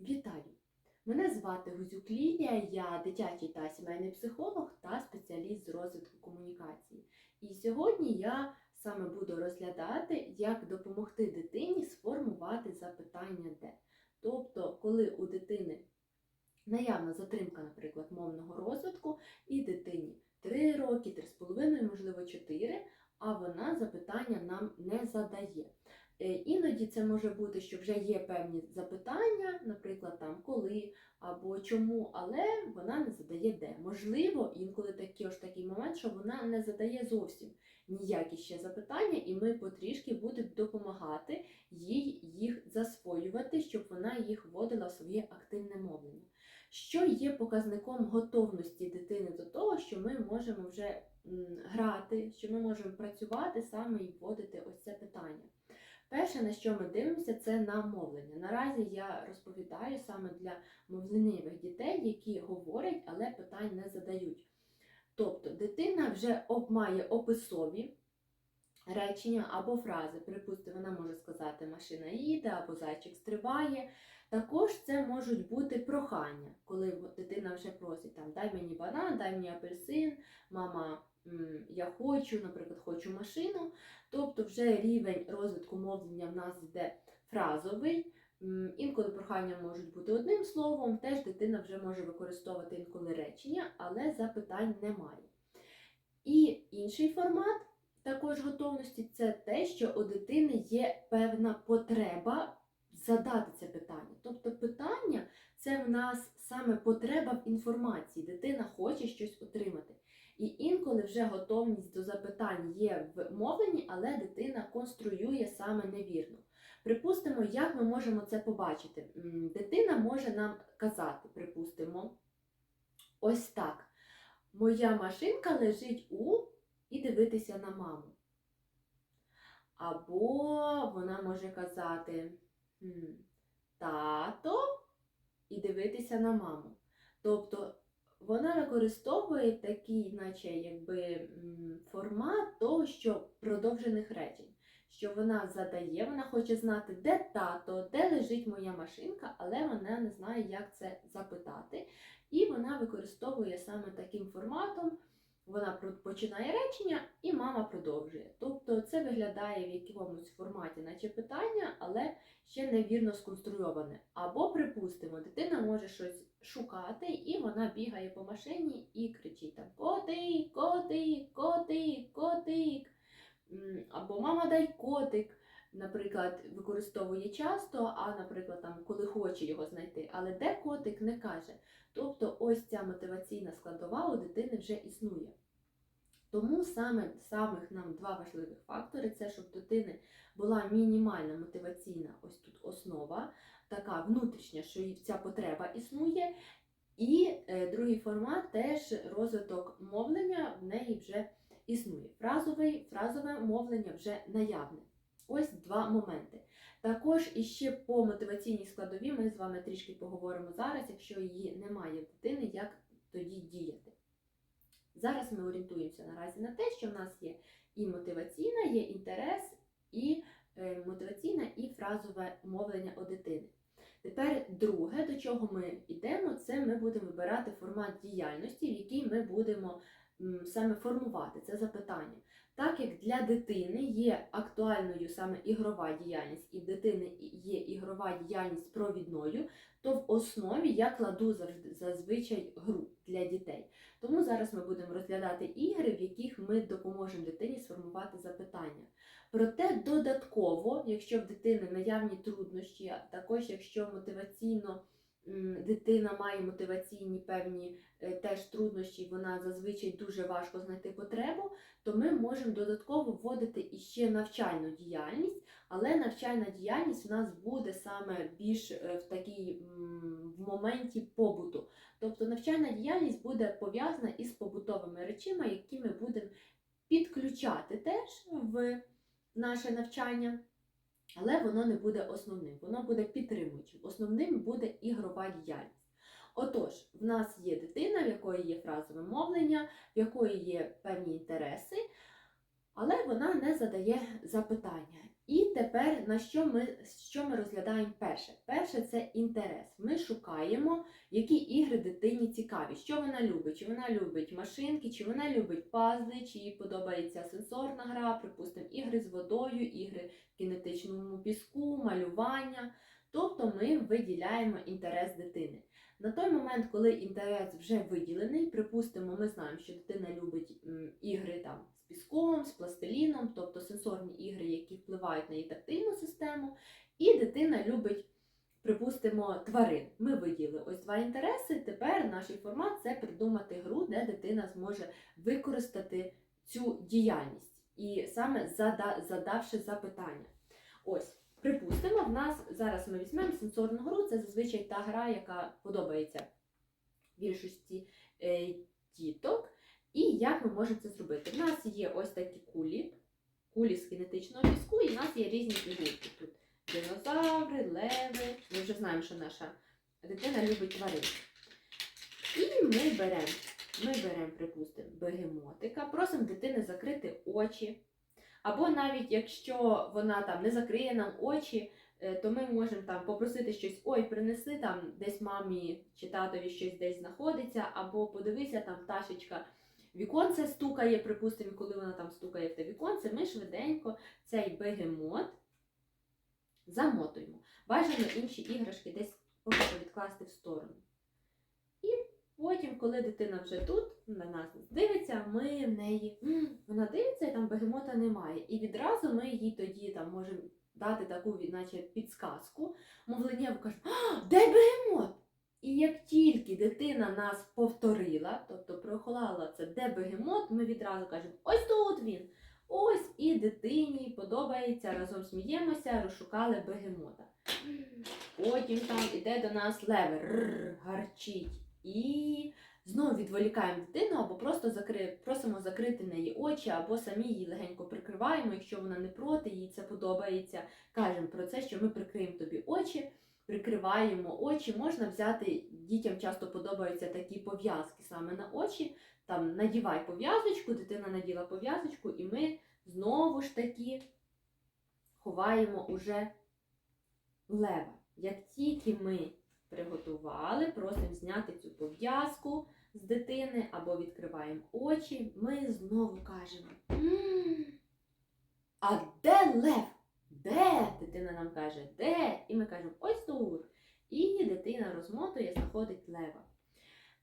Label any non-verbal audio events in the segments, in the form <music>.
Вітаю! Мене звати Гузюк Лілія, я дитячий та сімейний психолог та спеціаліст з розвитку комунікації. І сьогодні я саме буду розглядати, як допомогти дитині сформувати запитання де. Тобто, коли у дитини наявна затримка, наприклад, мовного розвитку, і дитині 3 роки, 3,5, можливо 4, а вона запитання нам не задає. Е, Іноді це може бути, що вже є певні запитання, наприклад, там коли або чому, але вона не задає де. Можливо, інколи такий ж такий момент, що вона не задає зовсім ніякі ще запитання, і ми потрішки будемо допомагати їй їх засвоювати, щоб вона їх вводила в своє активне мовлення. Що є показником готовності дитини до того, що ми можемо вже грати, що ми можемо працювати саме і вводити ось це питання. Перше, на що ми дивимося, це на мовлення. Наразі я розповідаю саме для мовленивих дітей, які говорять, але питань не задають. Тобто дитина вже має описові речення або фрази. Припустимо, вона може сказати машина їде або зайчик стрибає. Також це можуть бути прохання, коли дитина вже просить там дай мені банан, дай мені апельсин, мама, я хочу, наприклад, хочу машину. Тобто вже рівень розвитку мовлення в нас йде фразовий. Інколи прохання можуть бути одним словом, теж дитина вже може використовувати інколи речення, але запитань немає. І інший формат також готовності це те, що у дитини є певна потреба задати це питання. Тобто питання це в нас саме потреба в інформації. Дитина хоче щось отримати. І інколи вже готовність до запитань є в мовленні, але дитина конструює саме невірно. Припустимо, як ми можемо це побачити. Дитина може нам казати, припустимо, ось так. Моя машинка лежить у і дивитися на маму. Або вона може казати тато і дивитися на маму. Тобто вона використовує такий, наче якби формат того, що продовжених речень. Що вона задає, вона хоче знати, де тато, де лежить моя машинка, але вона не знає, як це запитати. І вона використовує саме таким форматом. Вона починає речення, і мама продовжує. Тобто це виглядає в якомусь форматі, наче питання, але ще невірно сконструйоване. Або, припустимо, дитина може щось шукати, і вона бігає по машині і кричить там Котик, котик, котик, котик. Або мама дай котик. Наприклад, використовує часто, а, наприклад, там, коли хоче його знайти, але де котик не каже. Тобто ось ця мотиваційна складова у дитини вже існує. Тому саме самих нам два важливих фактори це щоб дитини була мінімальна мотиваційна ось тут основа, така внутрішня, що ця потреба існує. І е, другий формат теж розвиток мовлення в неї вже існує. Фразовий, фразове мовлення вже наявне. Ось два моменти. Також іще по мотиваційній складовій ми з вами трішки поговоримо зараз, якщо її немає в дитини, як тоді діяти. Зараз ми орієнтуємося наразі на те, що в нас є і мотиваційна, є інтерес, і е, мотиваційне і фразове мовлення у дитини. Тепер друге, до чого ми йдемо, це ми будемо вибирати формат діяльності, в який ми будемо саме формувати це запитання. Так як для дитини є актуальною саме ігрова діяльність, і в дитини є ігрова діяльність провідною, то в основі я кладу завжди зазвичай гру для дітей. Тому зараз ми будемо розглядати ігри, в яких ми допоможемо дитині сформувати запитання. Проте додатково, якщо в дитини наявні труднощі, а також якщо мотиваційно дитина має мотиваційні певні е, теж труднощі, вона зазвичай дуже важко знайти потребу, то ми можемо додатково вводити іще навчальну діяльність, але навчальна діяльність у нас буде саме більш е, в такій в моменті побуту. Тобто навчальна діяльність буде пов'язана із побутовими речами, які ми будемо підключати теж в наше навчання, але воно не буде основним, воно буде підтримуючим. Основним буде ігрова діяльність. Отож, в нас є дитина, в якої є фразове мовлення, в якої є певні інтереси, але вона не задає запитання. І тепер на що ми, що ми розглядаємо перше? Перше це інтерес. Ми шукаємо, які ігри дитині цікаві, що вона любить, чи вона любить машинки, чи вона любить пазли, чи їй подобається сенсорна гра, припустимо, ігри з водою, ігри в кінетичному піску, малювання. Тобто ми виділяємо інтерес дитини. На той момент, коли інтерес вже виділений, припустимо, ми знаємо, що дитина любить ігри там піском, з пластиліном, тобто сенсорні ігри, які впливають на її тактильну систему, і дитина любить, припустимо, тварин. Ми виділили ось два інтереси. Тепер наш формат це придумати гру, де дитина зможе використати цю діяльність, і саме задавши запитання. Ось. Припустимо, в нас зараз ми візьмемо сенсорну гру, це зазвичай та гра, яка подобається більшості е, діток. І як ми можемо це зробити? В нас є ось такі кулі, кулі з кінетичного піску, і в нас є різні фігурки. Тут динозаври, леви. Ми вже знаємо, що наша дитина любить тварин. І ми беремо, ми беремо, припустимо, бегемотика, просимо дитини закрити очі. Або навіть якщо вона там не закриє нам очі, е, то ми можемо там попросити щось, ой, принеси там десь мамі чи татові щось десь знаходиться, або подивися, там пташечка віконце стукає, припустимо, коли вона там стукає в те віконце, ми швиденько цей бегемот замотуємо. Бажано інші іграшки десь поки відкласти в сторону. І потім, коли дитина вже тут на нас дивиться, ми в неї вона дивиться, і там бегемота немає. І відразу ми їй тоді там можемо дати таку, наче підсказку. Мовленнєво кажемо, де бегемот? І як тільки дитина нас повторила, тобто прохолала це, де бегемот, ми відразу кажемо, ось тут він. Ось і дитині подобається, разом сміємося, розшукали бегемота. Потім там іде до нас левер, гарчить. І знову відволікаємо дитину, або просто закри... просимо закрити неї очі, або самі її легенько прикриваємо, якщо вона не проти, їй це подобається. Кажемо про це, що ми прикриємо тобі очі, прикриваємо очі. Можна взяти, дітям часто подобаються такі пов'язки саме на очі. Там надівай пов'язочку, дитина наділа пов'язочку, і ми знову ж таки ховаємо уже лева. Як тільки ми приготували, просимо зняти цю пов'язку з дитини або відкриваємо очі, ми знову кажемо: «М, А де лев? Де? Дитина нам каже, де? І ми кажемо, ось тут. І дитина розмотує, знаходить лева.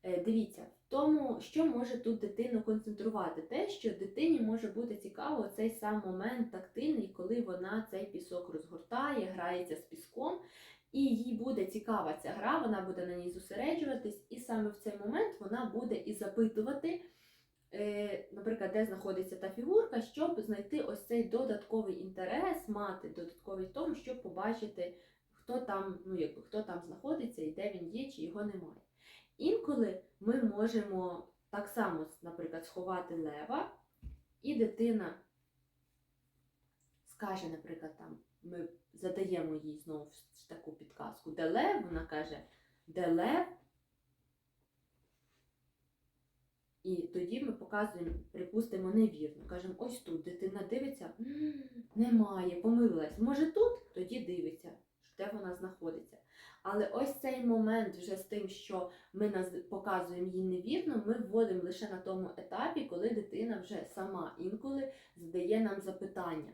Е, Дивіться, тому, що може тут дитину концентрувати, те, що дитині може бути цікаво цей сам момент тактильний, коли вона цей пісок розгортає, грається з піском, і їй буде цікава ця гра, вона буде на ній зосереджуватись, і саме в цей момент вона буде і запитувати, наприклад, де знаходиться та фігурка, щоб знайти ось цей додатковий інтерес, мати додатковий в тому, щоб побачити, хто там, ну якби хто там знаходиться і де він є, чи його немає. Інколи ми можемо так само, наприклад, сховати лева, і дитина скаже, наприклад, там, ми задаємо їй знову таку підказку, де лев, вона каже, де лев. І тоді ми показуємо, припустимо, невірно. Кажемо, ось тут дитина дивиться, немає, помилилась. Може тут? Тоді дивиться, де вона знаходиться. Але ось цей момент вже з тим, що ми показуємо їй невірно, ми вводимо лише на тому етапі, коли дитина вже сама інколи задає нам запитання.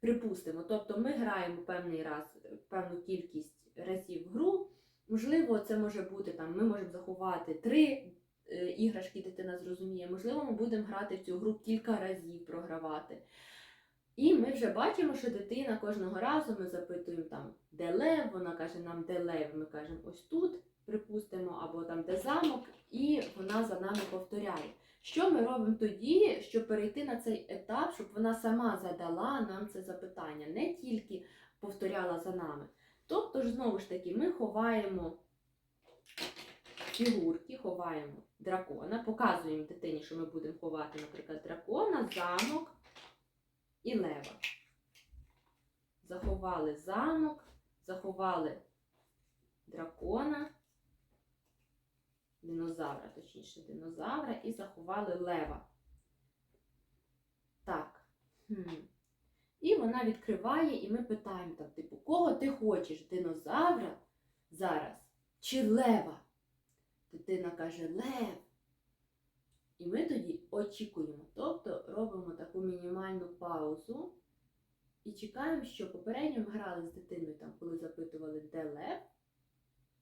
Припустимо, тобто ми граємо певний раз, певну кількість разів в гру. Можливо, це може бути там, ми можемо заховати три іграшки, дитина зрозуміє. Можливо, ми будемо грати в цю гру кілька разів програвати. І ми вже бачимо, що дитина кожного разу ми запитуємо там, де лев, вона каже нам, де лев, ми кажемо ось тут, припустимо, або там де замок, і вона за нами повторяє. Що ми робимо тоді, щоб перейти на цей етап, щоб вона сама задала нам це запитання, не тільки повторяла за нами. Тобто ж, знову ж таки, ми ховаємо фігурки, ховаємо дракона, показуємо дитині, що ми будемо ховати, наприклад, дракона, замок і лева. Заховали замок, заховали дракона, динозавра, точніше, динозавра, і заховали лева. Так. Хм. І вона відкриває, і ми питаємо там, типу, кого ти хочеш? Динозавра зараз чи лева? Дитина каже Лев. І ми тоді очікуємо, тобто робимо таку мінімальну паузу і чекаємо, що попередньо ми грали з дитиною, там, коли запитували, де лев,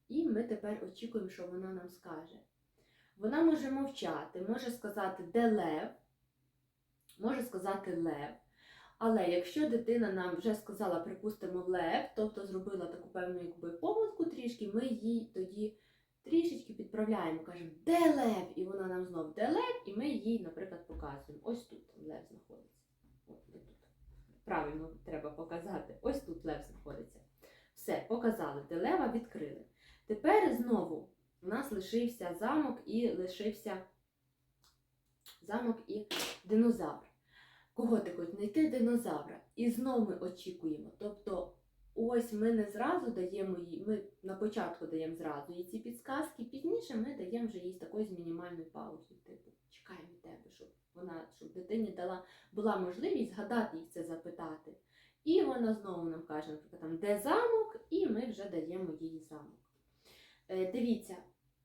і ми тепер очікуємо, що вона нам скаже. Вона може мовчати, може сказати, де лев, може сказати лев. Але якщо дитина нам вже сказала, припустимо, лев, тобто зробила таку певну якби, помилку трішки, ми їй тоді трішечки підправляємо, кажемо, де лев? І вона нам знов де лев, і ми їй, наприклад, показуємо. Ось тут лев знаходиться. От тут. Правильно треба показати. Ось тут лев знаходиться. Все, показали, де лева відкрили. Тепер знову у нас лишився замок і лишився замок і динозавр. Кого ти хочеш знайти динозавра? І знову ми очікуємо. Тобто, ось ми не зразу даємо їй, ми на початку даємо зразу їй ці підсказки, пізніше ми даємо вже їй такою з мінімальною паузою. Типу, чекаємо від тебе, щоб вона, щоб дитині дала, була можливість згадати їй це запитати. І вона знову нам каже, наприклад, там, де замок, і ми вже даємо їй замок. Е, дивіться,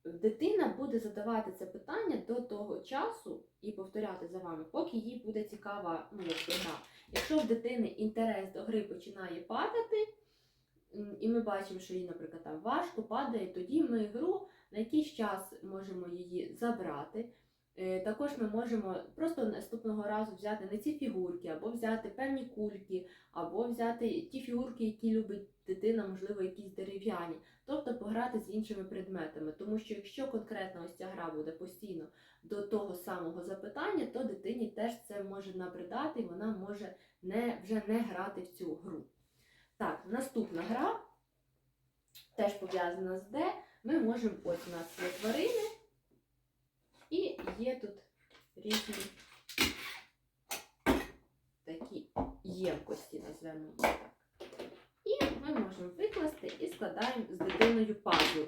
дитина буде задавати це питання до того часу і повторяти за вами, поки їй буде цікава ну, гра. Якщо в дитини інтерес до гри починає падати, і ми бачимо, що їй, наприклад, там важко падає, тоді ми гру на якийсь час можемо її забрати. Е, Також ми можемо просто наступного разу взяти не ці фігурки, або взяти певні кульки, або взяти ті фігурки, які любить дитина, можливо, якісь дерев'яні. Тобто пограти з іншими предметами. Тому що якщо конкретно ось ця гра буде постійно до того самого запитання, то дитині теж це може набридати, і вона може не, вже не грати в цю гру. Так, наступна гра теж пов'язана з де. Ми можемо, ось у нас є тварини, і є тут різні такі ємкості, назвемо їх так. І ми можемо викласти і складаємо з дитиною пазл.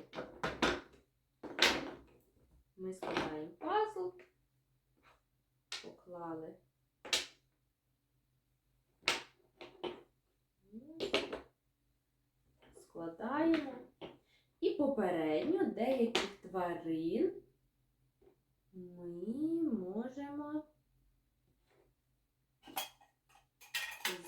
Ми складаємо пазл, поклали. Складаємо. І попередньо деяких тварин ми можемо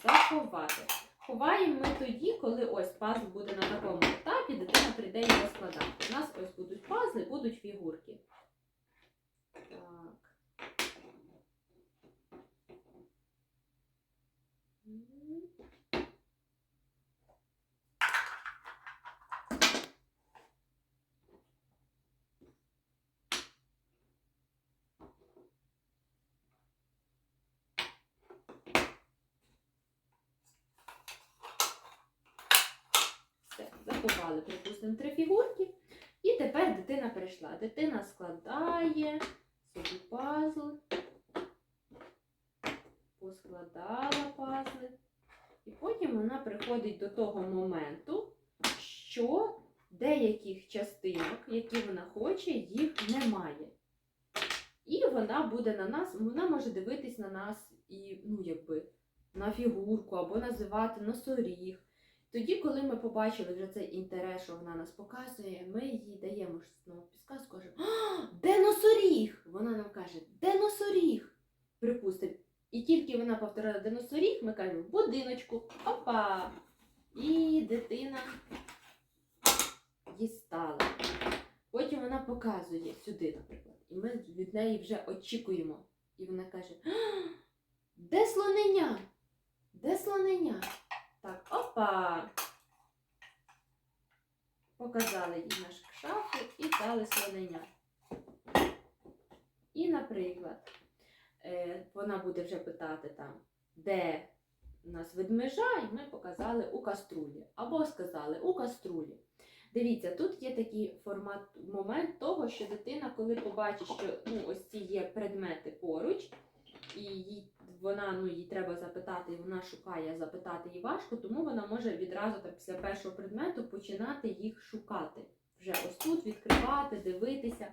заховати. Ховаємо ми тоді, коли ось пазл буде на такому етапі, дитина прийде його складати. У нас ось будуть пазли, будуть фігурки. Так. М. Припустимо, три фігурки. І тепер дитина прийшла. Дитина складає собі пазл, поскладала пазли. І потім вона приходить до того моменту, що деяких частинок, які вона хоче, їх немає. І вона буде на нас, вона може дивитись на нас і, ну, якби, на фігурку або називати носоріг. Тоді, коли ми побачили вже цей інтерес, що вона нас показує, ми їй даємо знову підсказку, кажемо, де носоріг? Вона нам каже, де носоріг? Припустимо. І тільки вона повторила де носоріг, ми кажемо будиночку. Опа! І дитина дістала. Потім вона показує сюди, наприклад. І ми від неї вже очікуємо. І вона каже: де слонення? Де слонення? Так, опа. Показали їй наш шафу і дали слонення. І, наприклад, е, вона буде вже питати там, де у нас ведмежа, і ми показали у каструлі. Або сказали у каструлі. Дивіться, тут є такий формат, момент того, що дитина, коли побачить, що ну, ось ці є предмети поруч, і їй вона ну їй треба запитати, і вона шукає запитати їй важко, тому вона може відразу так після першого предмету починати їх шукати. Вже ось тут відкривати, дивитися.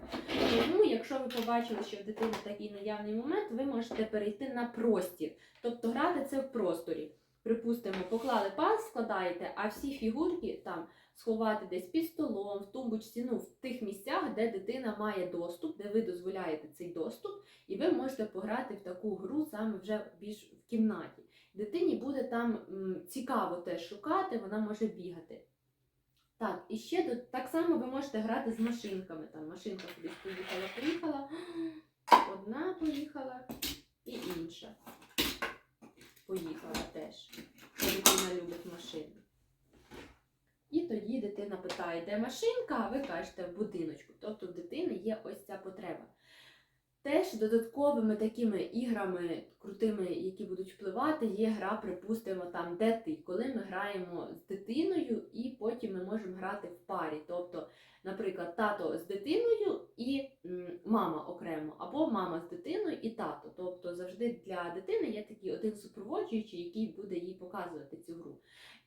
Тому, якщо ви побачили, що в дитини такий наявний момент, ви можете перейти на простір, тобто грати це в просторі. Припустимо, поклали паз, складаєте, а всі фігурки там сховати десь під столом, в тумбочці, ну в тих місцях, де дитина має доступ, де ви дозволяєте цей доступ, і ви можете пограти в таку гру саме вже більш в кімнаті. Дитині буде там цікаво теж шукати, вона може бігати. Так, і ще так само ви можете грати з машинками. Там машинка кудись поїхала, поїхала, <gasps> одна поїхала і інша. Поїхала теж. Бо Дитина любить машини. І тоді дитина питає, де машинка, а ви кажете в будиночку. Тобто в дитини є ось ця потреба. Теж додатковими такими іграми крутими, які будуть впливати, є гра, припустимо, там де ти, коли ми граємо з дитиною, і потім ми можемо грати в парі. Тобто, наприклад, тато з дитиною і мама окремо, або мама з дитиною і тато. Тобто завжди для дитини є такий один супроводжуючий, який буде їй показувати цю гру.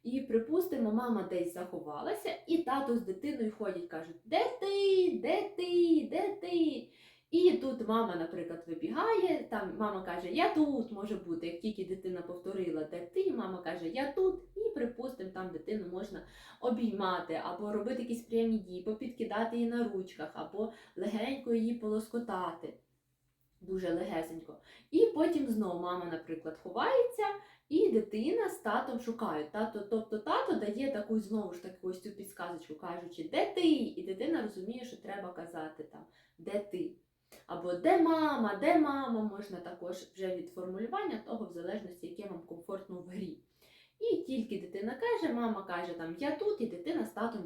І припустимо, мама десь заховалася, і тато з дитиною ходять, кажуть, де ти, де ти, де ти? І тут мама, наприклад, вибігає, там мама каже, я тут може бути. Як тільки дитина повторила, де ти, мама каже, я тут, і припустимо, там дитину можна обіймати, або робити якісь приємні дії, попідкидати її на ручках, або легенько її полоскотати. Дуже легесенько. І потім знову мама, наприклад, ховається, і дитина з татом шукають. Тато, тобто тато дає таку знову ж таки ось цю підсказочку, кажучи, де ти? І дитина розуміє, що треба казати там, де ти. Або де мама, де мама, можна також вже від формулювання того, в залежності, яке вам комфортно в грі. І тільки дитина каже, мама каже, там я тут, і дитина з татом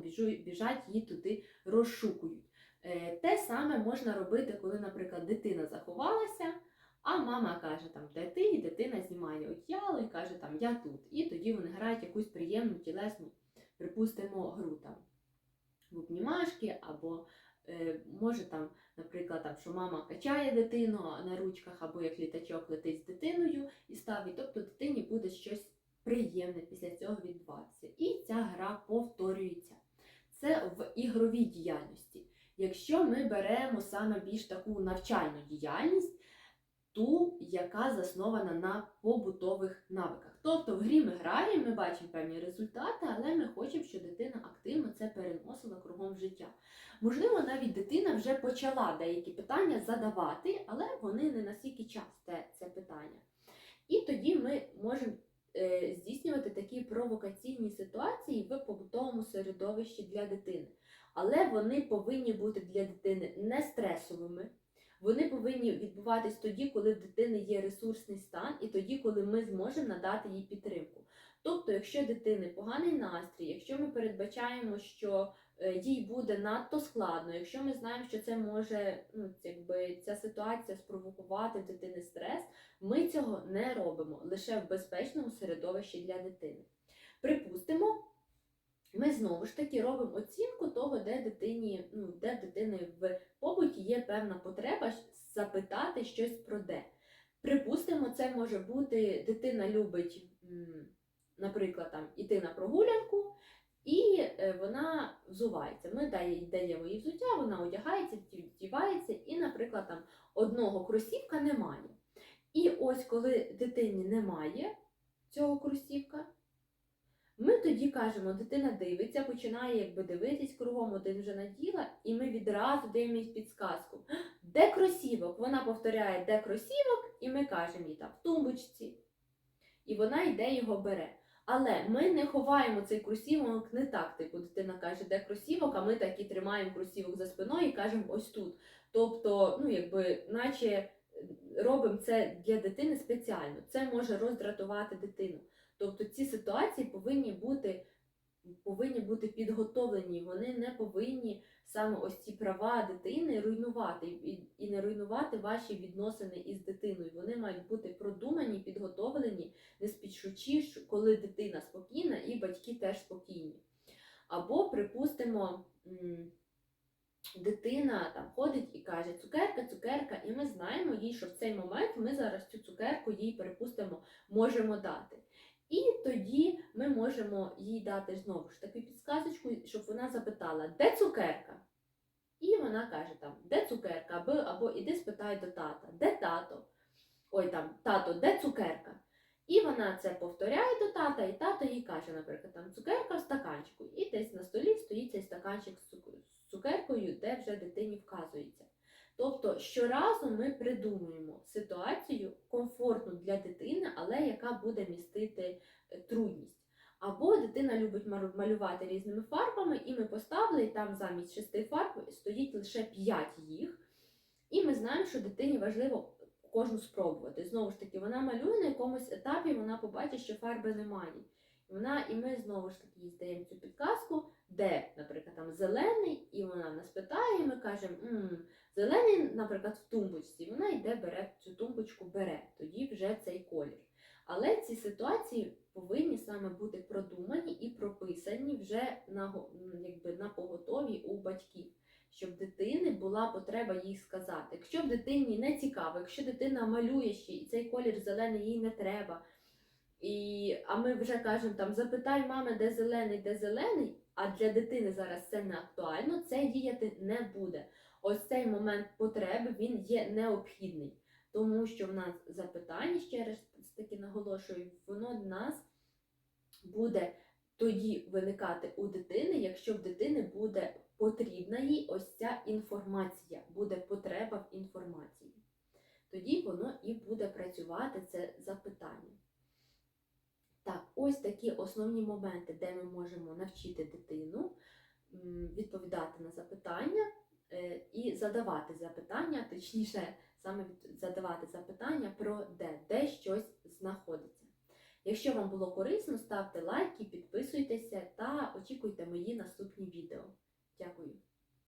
біжать її туди розшукують. Е, Те саме можна робити, коли, наприклад, дитина заховалася, а мама каже, там, де ти, і дитина знімає одіяло і каже, там, я тут. І тоді вони грають якусь приємну тілесну, припустимо, гру там в обнімашки, або може там, наприклад, там, що мама качає дитину на ручках, або як літачок летить з дитиною і ставить. Тобто дитині буде щось приємне після цього відбуватися. І ця гра повторюється. Це в ігровій діяльності. Якщо ми беремо саме більш таку навчальну діяльність, ту, яка заснована на побутових навиках. Тобто в грі ми граємо, ми бачимо певні результати, але ми хочемо, щоб дитина активно це переносила кругом життя. Можливо, навіть дитина вже почала деякі питання задавати, але вони не настільки часте це питання. І тоді ми можемо е, здійснювати такі провокаційні ситуації в побутовому середовищі для дитини. Але вони повинні бути для дитини не стресовими. Вони повинні відбуватись тоді, коли в дитини є ресурсний стан, і тоді, коли ми зможемо надати їй підтримку. Тобто, якщо дитини поганий настрій, якщо ми передбачаємо, що е, їй буде надто складно, якщо ми знаємо, що це може ну, якби ця ситуація спровокувати в дитини стрес, ми цього не робимо лише в безпечному середовищі для дитини. Припустимо, ми знову ж таки робимо оцінку того, де дитині, ну, де дитини в побуті є певна потреба запитати щось про де. Припустимо, це може бути дитина любить, наприклад, там іти на прогулянку, і е, вона взувається. Ми даємо їй взуття, вона одягається, вдівається, і, наприклад, там одного кросівка немає. І ось коли дитині немає цього кросівка, ми тоді кажемо, дитина дивиться, починає якби дивитись кругом, один вже наділа, і ми відразу даємо підсказку. Де кросівок? Вона повторяє, де кросівок, і ми кажемо їй там в тумбочці. І вона йде його бере. Але ми не ховаємо цей кросівок не так. Типу, дитина каже, де кросівок, а ми так і тримаємо кросівок за спиною і кажемо ось тут. Тобто, ну якби, наче робимо це для дитини спеціально. Це може роздратувати дитину. Тобто ці ситуації повинні бути, повинні бути підготовлені, вони не повинні саме ось ці права дитини руйнувати і, і не руйнувати ваші відносини із дитиною. Вони мають бути продумані, підготовлені, не спішучи, коли дитина спокійна і батьки теж спокійні. Або, припустимо, дитина там ходить і каже цукерка, цукерка, і ми знаємо їй, що в цей момент ми зараз цю цукерку їй, припустимо, можемо дати. І тоді ми можемо їй дати знову ж таки підсказочку, щоб вона запитала, де цукерка? І вона каже там, де цукерка? Або, або іди спитай до тата, де тато? Ой там, тато, де цукерка? І вона це повторяє до тата, і тато їй каже, наприклад, там цукерка в стаканчику. І десь на столі стоїть цей стаканчик з цукеркою, де вже дитині вказується. Тобто щоразу ми придумуємо ситуацію комфортну для дитини, але яка буде містити е, трудність. Або дитина любить малювати різними фарбами, і ми поставили, і там замість шести фарб стоїть лише п'ять їх. І ми знаємо, що дитині важливо кожну спробувати. Знову ж таки, вона малює на якомусь етапі, вона побачить, що фарби немає. Вона, і ми знову ж таки здаємо цю підказку, де, наприклад, там зелений, і вона нас питає, і ми кажемо, «М, зелений, наприклад, в тумбочці. Вона йде, бере цю тумбочку, бере, тоді вже цей колір. Але ці ситуації повинні саме бути продумані і прописані вже на, якби, на поготові у батьків щоб дитини була потреба їй сказати. Якщо в дитині не цікаво, якщо дитина малює ще і цей колір зелений їй не треба. І, а ми вже кажемо там запитай мами, де зелений, де зелений, а для дитини зараз це не актуально, це діяти не буде. Ось цей момент потреби він є необхідний, тому що в нас запитання, ще раз таки наголошую, воно в нас буде тоді виникати у дитини, якщо в дитини буде потрібна їй ось ця інформація, буде потреба в інформації. Тоді воно і буде працювати це запитання. Так, ось такі основні моменти, де ми можемо навчити дитину відповідати на запитання е, і задавати запитання, точніше, саме задавати запитання про де, де щось знаходиться. Якщо вам було корисно, ставте лайки, підписуйтеся та очікуйте мої наступні відео. Дякую.